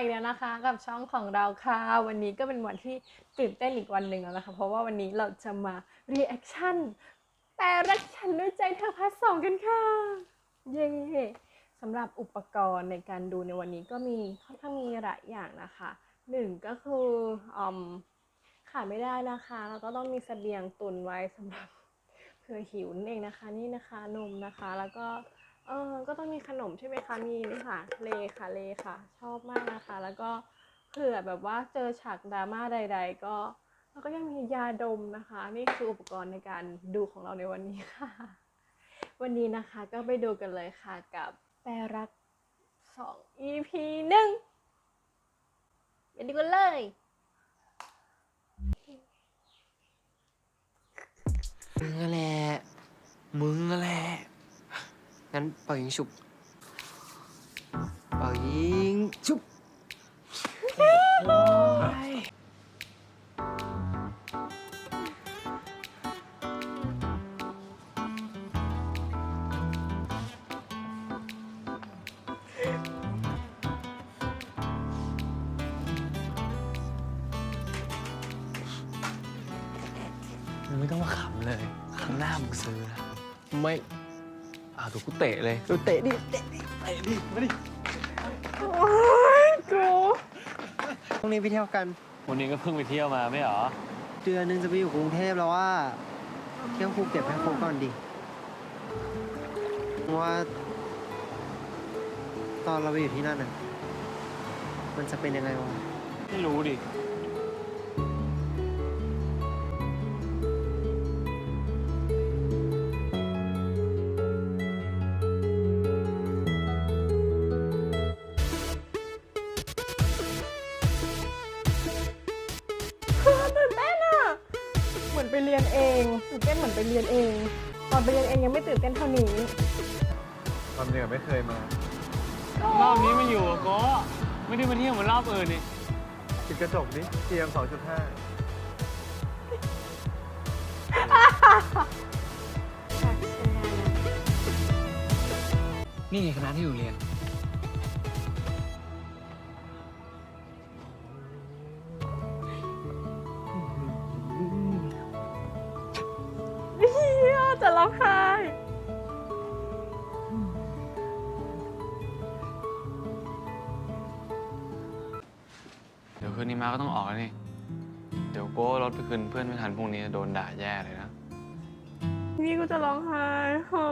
อีกแล้วนะคะ กับช่องของเราค่ะ วันนี้ก็เป็นวันที่ตื่นเต้นอีกวันหนึ่งแล้วนะคะ เพราะว่าวันนี้เราจะมา reaction แต่รักฉันด้วยใจเธอพาร์ทสองกันค่ะ เย้สำหรับอุปกรณ์ในการดูในวันนี้ก็มีค่อนข้างมีหลายอย่างนะคะหนึ่งก็คืออืมขาดไม่ได้นะคะแล้วก็ต้องมีเสบียงตุนไว้สำหรับเผื่อหิวนั่นเองนะคะ นี่นะคะนมนะคะแล้วก็ เออก็ต้องมีขนมใช่ไหมคะ มีนี่ค่ะ เลค่ะเลค่ะ ชอบมากนะคะ แล้วก็เผื่อแบบว่าเจอฉากดราม่าใด ๆ ก็แล้วก็ยังมียาดมนะคะ นี่คืออุปกรณ์ในการดูของเราในวันนี้ค่ะ วันนี้นะคะก็ไปดูกันเลยค่ะกับแปรรักสอง EP หนึ่งไปดูกันเลยมึงแหละมึงแหละ งั้นเป่ายิงฉุบ เป่ายิงฉุบมึงไม่ต้องมาขำเลย ครั้งหน้ามึงซื้อนะไม่ อ่าถูกกูเตะเลยดูเตะดิเตะดิเตะดิมาดิโอ้ยกูพรุ่งนี้ไปเที่ยวกัน วันนี้ก็เพิ่งไปเที่ยวมาไม่เหรอ เดือนหนึงจะไปอยู่กรุงเทพแล้วว่า เที่ยวภูเก็ตให้ครบก่อนดิว่า ตอนเราไปอยู่ที่นั่นน่ะ มันจะเป็นยังไงวะ ไม่รู้ดิ เหมือนไปเรียนเองตื่นเต้นเหมือนไปเรียนเอง ตอนไปเรียนเองยังไม่ตื่นเต้นเท่านี้ความจริงอะไม่เคยมารอบนี้มาอยู่กับโก็ไม่ได้มาเที่ยวเหมือนรอบอื่นนี่ติดกระจกนี่ PM 2.5นี่ไงคณะที่อยู่เรียน องไห้เดี๋ยวคืนนี้มาก็ต้องออกแล้วนี่ เดี๋ยวโก้รถไปคืนเพื่อนไม่ทันพรุ่งนี้โดนด่าแย่เลยนะ นี่ก็จะร้องไห้เฮ้อ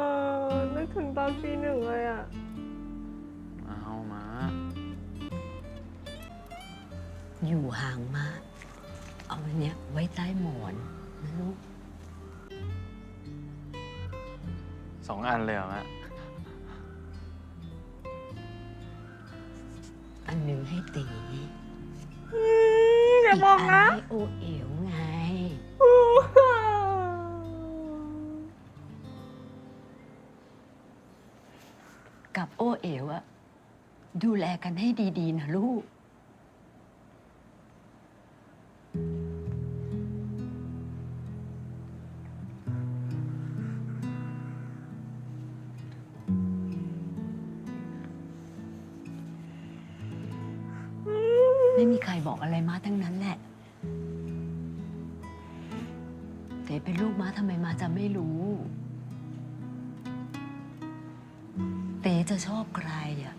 นึกถึงตอนปีหนึ่งเลยอะเอามา อยู่ห่างมาก เอาอันเนี้ยไว้ใต้หมอนนะลูก องอันเลยเหรอแม่อันหนึ่งให้ตีอย่าบอกนะกอัให้โอเอ๋วไง กับโอเอ๋วอะดูแลกันให้ดี ๆ นะลูก ทั้งนั้นแหละ เต๋เป็นลูกม้าทำไมมาจะไม่รู้ เต๋จะชอบใครอะ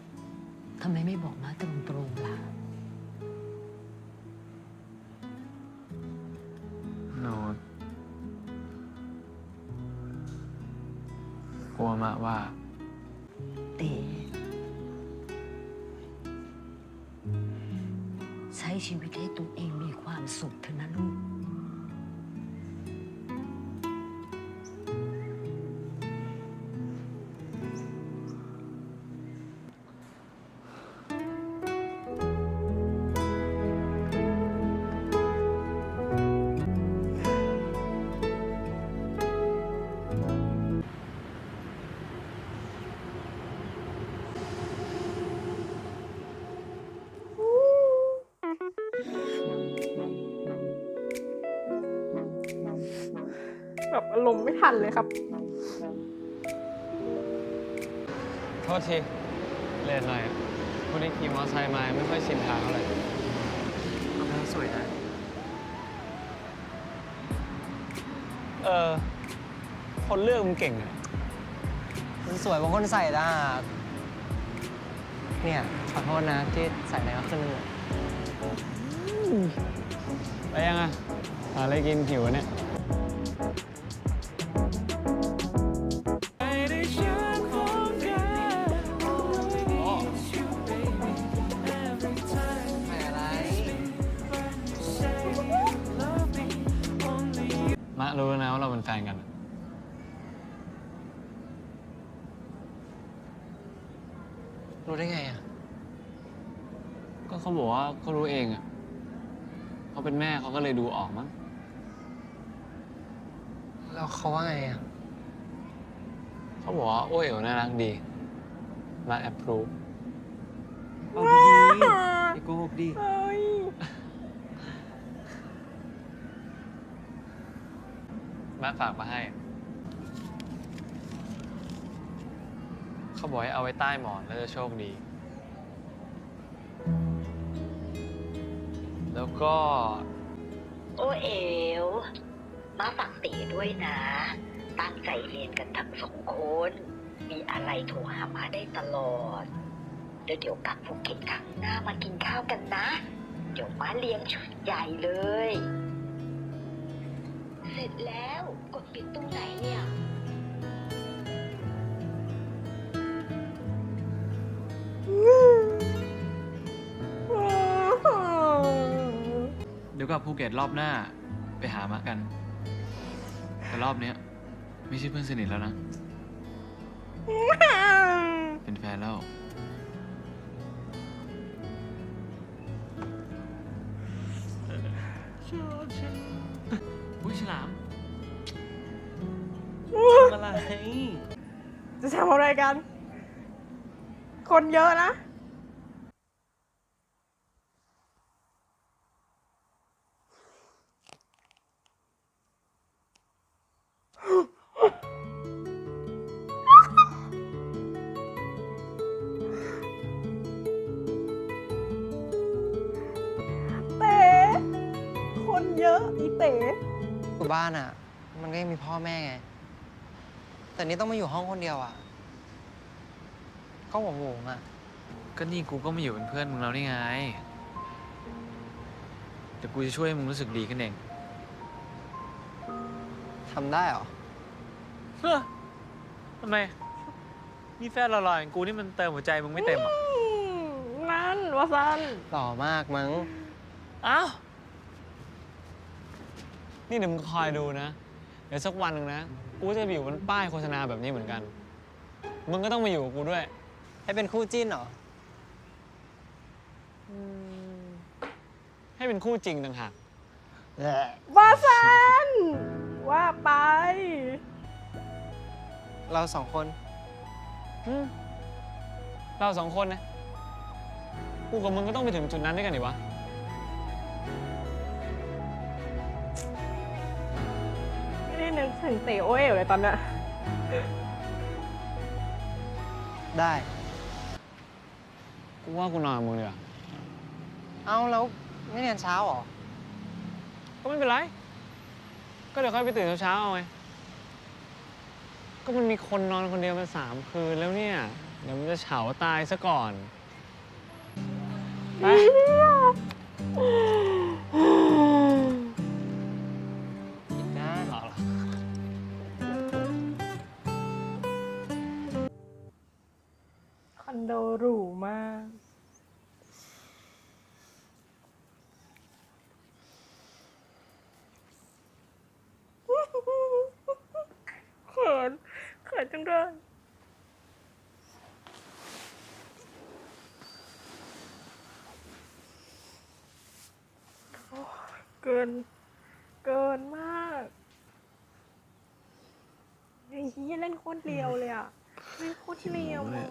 ทำไมไม่บอกมาตรงๆล่ะ โนตกลัวมากว่า แบบอารมณ์ไม่ทันเลยครับ โทษทีเล่นหน่อยไคนที่ขี่มอเตอร์ไซค์มาไม่ค่อยชินทางเท่าไหร่กำลังสวยนะ เออ คนเลือกมึงเก่งอะมันสวยบางคนใส่ได้เนี่ย ขอโทษนะที่ใส่อะไรก็ขึ้นเลยไปยังอะหาอะไรกินหิวอะเนี่ย รู้ได้ไงอะ ก็เขาบอกว่าเขารู้เองอะเขาเป็นแม่เขาก็เลยดูออกมั้งแล้วเขาว่าไงอะเขาบอกว่าโอ้ยเอ๋วน่ารักดี มาแอปพรูฟเอาดีๆอย่าโกหกดิเฮ้ยมาฝากมาให้ เขาบอกให้เอาไว้ใต้หมอนแล้วจะโชคดี แล้วก็ โอเอ๋วมาฝากตีด้วยนะ ตั้งใจเรียนกันทั้งสองคน มีอะไรโทรหามาได้ตลอด เดี๋ยวเดี๋ยวกลับภูเก็ตครั้งหน้ามากินข้าวกันนะ เดี๋ยวมาเลี้ยงชุดใหญ่เลย เสร็จแล้ว ยวกลับภูเก็ตรอบหน้าไปหามะกัน แต่รอบเนี้ยไม่ใช่เพื่อนสนิทแล้วนะ เป็นแฟนแล้ว อุ้ยฉลามทำอะไร จะทำอะไรกัน คนเยอะนะ เต๋อยู่บ้านอะ มันก็ยังมีพ่อแม่ไง แต่นี่ต้องมาอยู่ห้องคนเดียวอะ ก็หัวโหงอะ ก็นี่กูก็มาอยู่เป็นเพื่อนมึงแล้วนี่ไง เดี๋ยวกูจะช่วยให้มึงรู้สึกดีขึ้นเองทำได้เหรอเฮ้อทำไม นี่แฟนเราลอยๆอย่างกูนี่มันเติมหัวใจมึงไม่เต็มเหรอะ นั่นวาซันหล่อมากมั้ง อ้าว นี่เดี๋ยวมึงคอยดูนะ เดี๋ยวสักวันหนึ่งนะ กูจะไปอยู่บนป้ายโฆษณาแบบนี้เหมือนกัน มึงก็ต้องมาอยู่กับกูด้วย ให้เป็นคู่จิ้นเหรอ ให้เป็นคู่จริงต่างหากวาซันว่าไป เราสองคนอืมเราสองคนนะ กูกับมึงก็ต้องไปถึงจุดนั้นด้วยกันดิวะ นึกถึงเต๋โอเอ๋วเลยตอนเนี้ยได้ กูว่ากูนอนกับมึงดีกว่าเอาแล้วไม่เรียนเช้าเหรอ ก็ไม่เป็นไร ก็เดี๋ยวค่อยไปตื่นเช้าๆเอาไง ก็มันมีคนนอนคนเดียวมาสามคืนแล้วเนี่ย เดี๋ยวมันจะเฉาตายซะก่อน ไป จังเลยโอ้ยเกิน เกินมากไอ้เฮียเล่นโคตรเรียวเลยอะเล่นโคตรเรียวอะ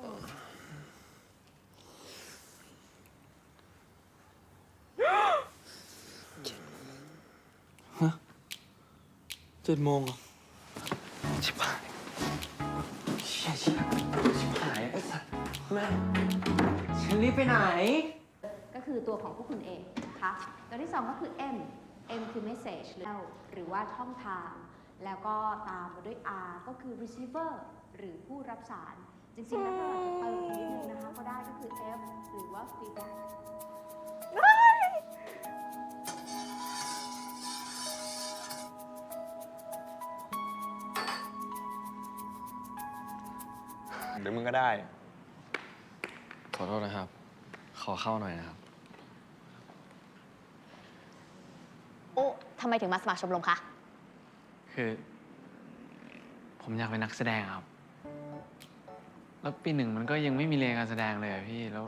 เจ็ดโมงอะ แม่งเชี่ยรีบไปไหน ก็คือตัวของพวกคุณเองนะคะตัวที่ 2 ก็คือ M M คือ message หรือหรือว่าช่องทาง แล้วก็ตามมาด้วย R ก็คือ receiver หรือผู้รับสาร จริงๆ แล้วเราอาจจะเติมอีกนิดนึงนะคะ ก็ได้ก็คือ F หรือว่า feedback เดี๋ยวมึงก็ได้ ขอโทษนะครับ ขอเข้าหน่อยนะครับ โอ้ทำไมถึงมาสมัครชมรมคะ คือ ผมอยากเป็นนักแสดงครับ แล้วปีหนึ่งมันก็ยังไม่มีเรียนการแสดงเลยอะพี่ แล้ว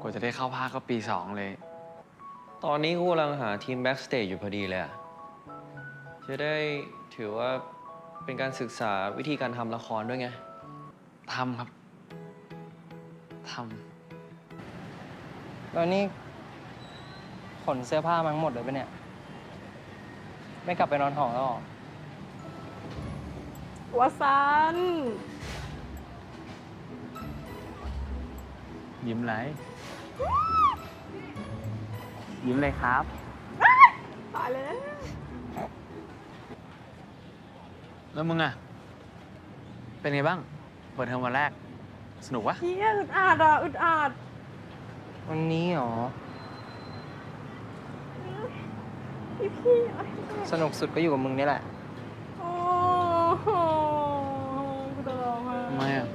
กว่าจะได้เข้าภาคก็ปีสองเลย ตอนนี้กูกำลังหาทีมแบ็กสเตจอยู่พอดีเลยอะจะได้ถือว่าเป็นการศึกษาวิธีการทำละครด้วยไง ทำครับ ทแล้วนี่ขนเสื้อผ้ามาทั้งหมดเลยปะเนี่ย ไม่กลับไปนอนหอแล้วหรอวาซันำยิ้มไร ยิ้มเลยครับตายแล้ว แล้วมึงอะเป็นไงบ้าง เปิดเทอมวันแรก สนุกปะเฮียอึดอัดอะอึดอัดวันนี้หรอ พี่พี่เอ้ยสนุกสุดก็อยู่กับมึงนี่แหละ โอ้โหกูจะร้องไห้ทำไมอะ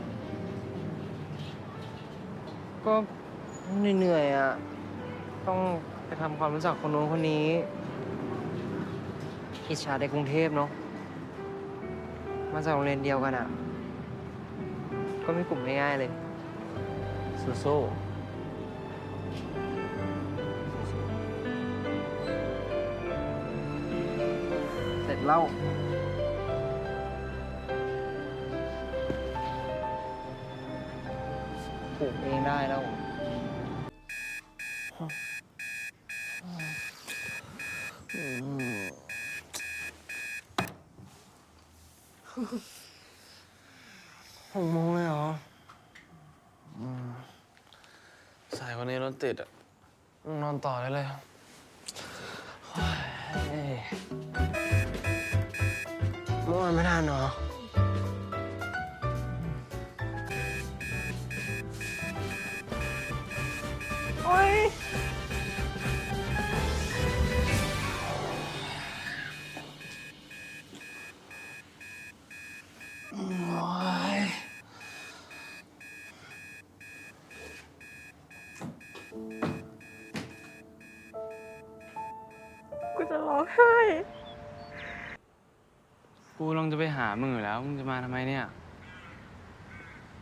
ก็เหนื่อยๆอะ ต้องไปทำความรู้จักคนนู้นคนนี้ อิจฉาในกรุงเทพเนาะ มาจากโรงเรียนเดียวกันอะ ก็ไม่กลุ่มง่ายๆเลยสู้เสร็จแล้วปลูกเองได้แล้ว หกโมงเลยเหรอ สายวันนี้ รถติดอะนอนต่อได้เลยเมื่อวานไม่ทานเนาะโอ้ย งจะไปหามึงอยู่แล้ว มึงจะมาทำไมเนี่ย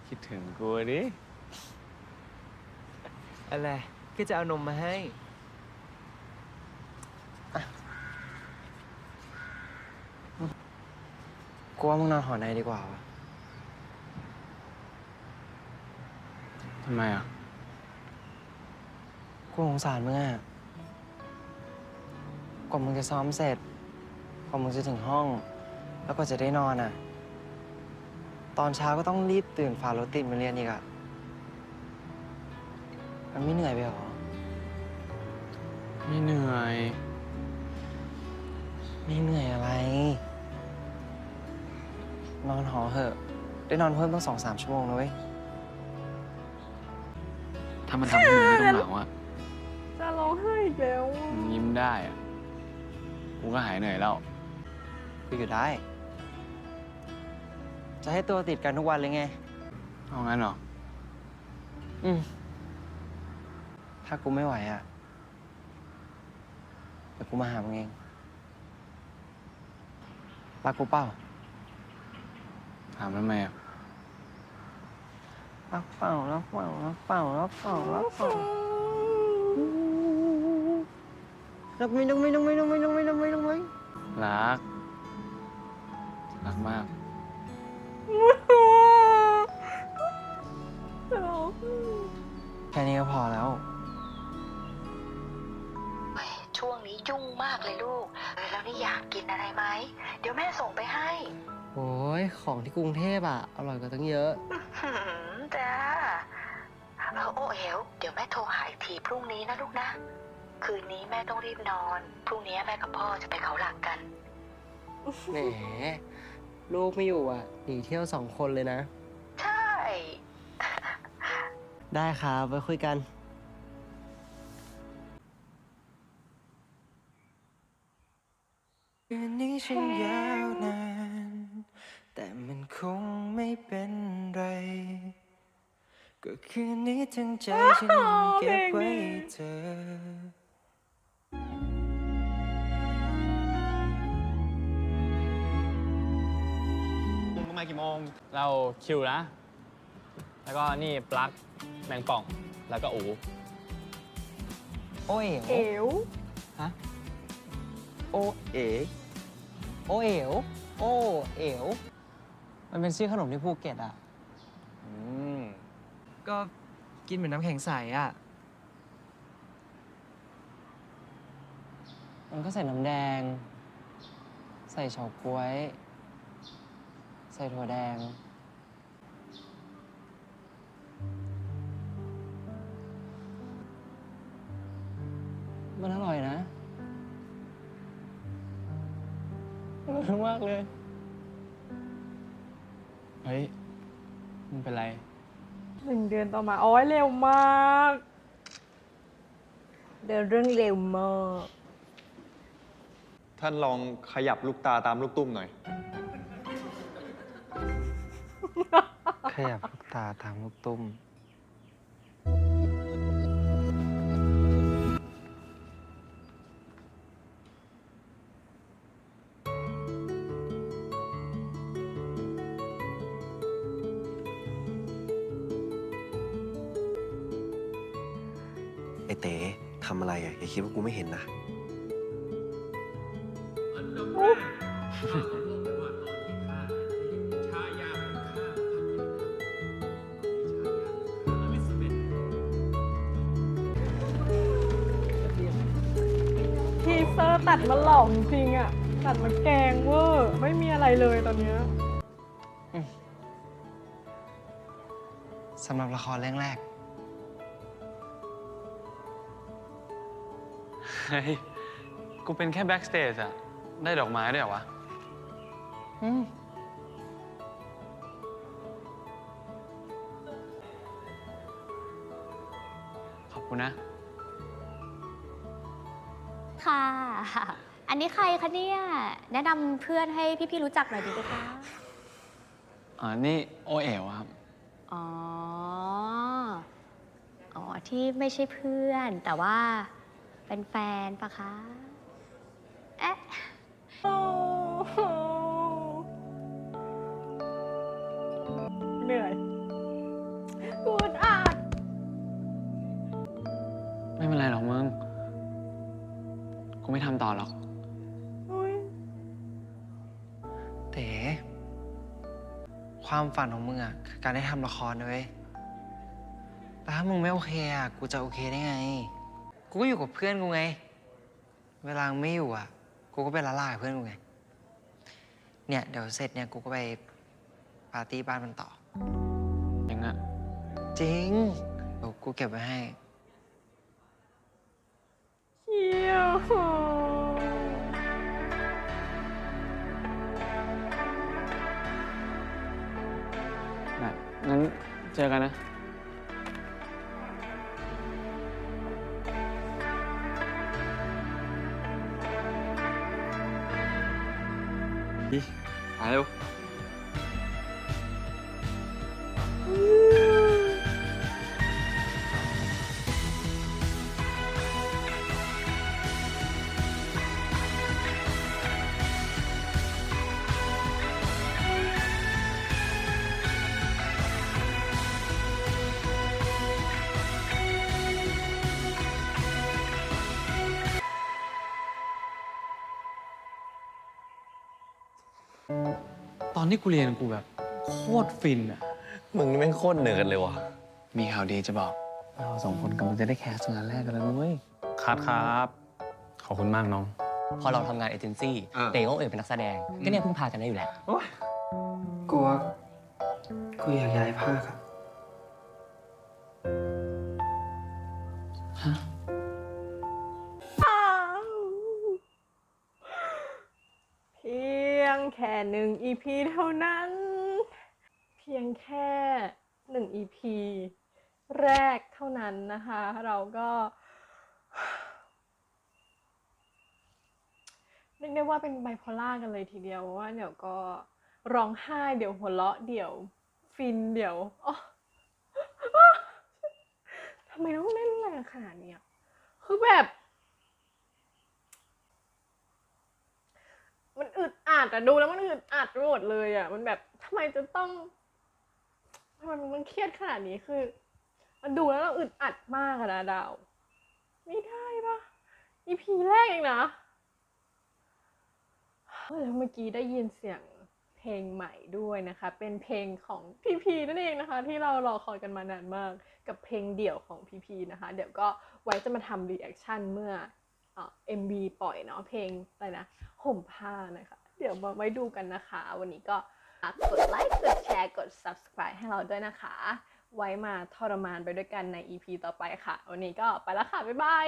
คิดถึงกูดิ อะไรก็จะเอานมมาให้อะกูว่ามึงนอนหอในดีกว่าวะทำไมอะ กูสงสารมึงอะกว่ามึงจะซ้อมเสร็จ กว่ามึงจะถึงห้อง แล้วก็จะได้นอนอะตอนเช้าก็ต้องรีบตื่นฝ่ารถติดมาเรียนอีกอะมันไม่เหนื่อยไปหรอ ไม่เหนื่อย ไม่เหนื่อยอะไร นอนหอเหอะ ได้นอนเพิ่มตั้งสองสามชั่วโมงนะเว้ย ถ้ามันทำให้มึงไม่ต้องเหงาอะ จะร้องไห้อีกแล้วอะ มึงยิ้มได้อะ กูก็หายเหนื่อยแล้วกูอยู่ได้ จะให้ตัวติดกันทุกวันเลยไง เอางั้นเหรอ อืม ถ้ากูไม่ไหวอะ เดี๋ยวกูมาหามึงเองรักกูเปล่าถามทำไมอะรักเปล่ารักเปล่ารักเปล่ารักเปล่ารักเปล่ารักไม่ต้องไม่ต้องไม่ต้องไม่ต้องไม่ต้องไม่ต้องไม่รัก รักมากจะร้องไห้ แค่นี้ก็พอแล้ว ช่วงนี้ยุ่งมากเลยลูกเออแล้วนี่อยากกินอะไรไหม เดี๋ยวแม่ส่งไปให้ โอ้ยของที่กรุงเทพอะ อร่อยกว่าตั้งเยอะหืมจ้าเออโอเอ๋วเดี๋ยวแม่โทรหาอีกทีพรุ่งนี้นะลูกนะ คืนนี้แม่ต้องรีบนอน พรุ่งนี้แม่กับพ่อจะไปเขาหลักกัน แหม ลูกไม่อยู่อะ หนีเที่ยวสองคนเลยนะ ใช่ ได้ครับไว้คุยกัน คืนนี้ฉันยาวนาน แต่มันคงไม่เป็นไร ก็คืนนี้ทั้งใจฉันเก็บไว้ให้เธอ มึงมากี่โมง เราคิวนะ แล้วก็นี่ปลั๊กแมงป่อง แล้วก็อูโอ้ยเอ๋วโอเอ๋โอเอ๋วโอเอ๋วมันเป็นชื่อขนมที่ภูเก็ตอะ อืม ก็กินเหมือนน้ำแข็งใสอะ มันก็ใส่น้ำแดง ใส่เฉาก๊วย ใส่ถั่วแดง มันอร่อยนะอร่อยมากเลย เฮ้ยมึงเป็นไร หนึ่งเดือนต่อมา โอ้ยเร็วมาก เดินเรื่องเร็วมาก ท่านลองขยับลูกตาตามลูกตุ้มหน่อย ขยับลูกตาตามลูกตุ้ม ไอเต๋ทำอะไรอะ อย่าคิดว่ากูไม่เห็นนะ เซอร์ตัดมาหลอกจริงๆอะตัดมาแกล้งเวอร์ไม่มีอะไรเลยตอนเนี้ยสำหรับละครเรื่องแรก เฮ้ย กูเป็นแค่แบ็กสเตจอะได้ดอกไม้ด้วยเหรอวะอืมขอบคุณนะ ค่ะ อันนี้ใครคะเนี่ย แนะนำเพื่อนให้พี่ๆรู้จักหน่อยดีไหมคะ อ่านี่โอเอ๋วครับ อ๋อ อ๋อ ที่ไม่ใช่เพื่อน แต่ว่าเป็นแฟนปะคะ เอ๊ะโอ้โหเหนื่อย ไม่ทำต่อหรอกอุ๊ยเต๋ความฝันของมึงอะคือการได้ทำละครนะเว้ยแต่ถ้ามึงไม่โอเคอะกูจะโอเคได้ไง กูก็อยู่กับเพื่อนกูไง เวลามึงไม่อยู่อะกูก็ไปละลายกับเพื่อนกูไง เนี่ยเดี๋ยวเสร็จเนี่ยกูก็ไปปาร์ตี้บ้านมันต่อ ยังอะจริงเดี๋ยวกูเก็บไว้ให้ เขี้ยว ได้งั้นเจอกันนะมาเอนที่กูเรียนกูแบบ โคตรฟินอะมึงนี่แม่งโคตรเนิร์ดเลยว่ะ มีข่าวดีจะบอก เราสองคนกำลังจะได้แคสงานแรกกันแล้วนะเว้ยคัดครับ ขอบคุณมากน้อง พอเราทำงานเอเจนซี่อ่าเต๋ก็เอ๋ยเป็นนักแสดง ก็เนี่ยเพิ่งพากันได้อยู่แหละกูว่ากูอยากย้ายภาคอะ แค่หนึ่ง EP เท่านั้น เพียงแค่หนึ่ง EP แรกเท่านั้นนะคะ เราก็เรียกได้ว่าเป็นไบโพล่ากันเลยทีเดียวเพราะว่าเดี๋ยวก็ร้องไห้เดี๋ยวหัวเราะเดี๋ยว ฟินเดี๋ยวอ๋อทำไมต้องเล่นแรงขนาดนี้คือแบบ มันอึดอัดอะดูแล้วมันอึดอัดไปหมดเลยอะมันแบบทำไมจะต้องทำไมมันเครียดขนาดนี้คือ มันดูแล้วเราอึดอัดมากอะนะดาว ไม่ได้ปะอีพีแรกเองนะแล้วเมื่อกี้ได้ยินเสียงเพลงใหม่ด้วยนะคะ เป็นเพลงของพีพีนั่นเองนะคะ ที่เรารอคอยกันมานานมากกับเพลงเดี่ยวของพีพีนะคะ เดี๋ยวก็ไว้จะมาทำรีแอคชั่นเมื่อ เอ็มบีปล่อยเนาะเพลงอะไรนะห่มผ้านะคะ เดี๋ยวมาไว้ดูกันนะคะ วันนี้ก็กดไลค์กดแชร์กด subscribe ให้เราด้วยนะคะ ไว้มาทรมานไปด้วยกันใน EP ต่อไปค่ะ วันนี้ก็ไปแล้วค่ะ บ๊ายบาย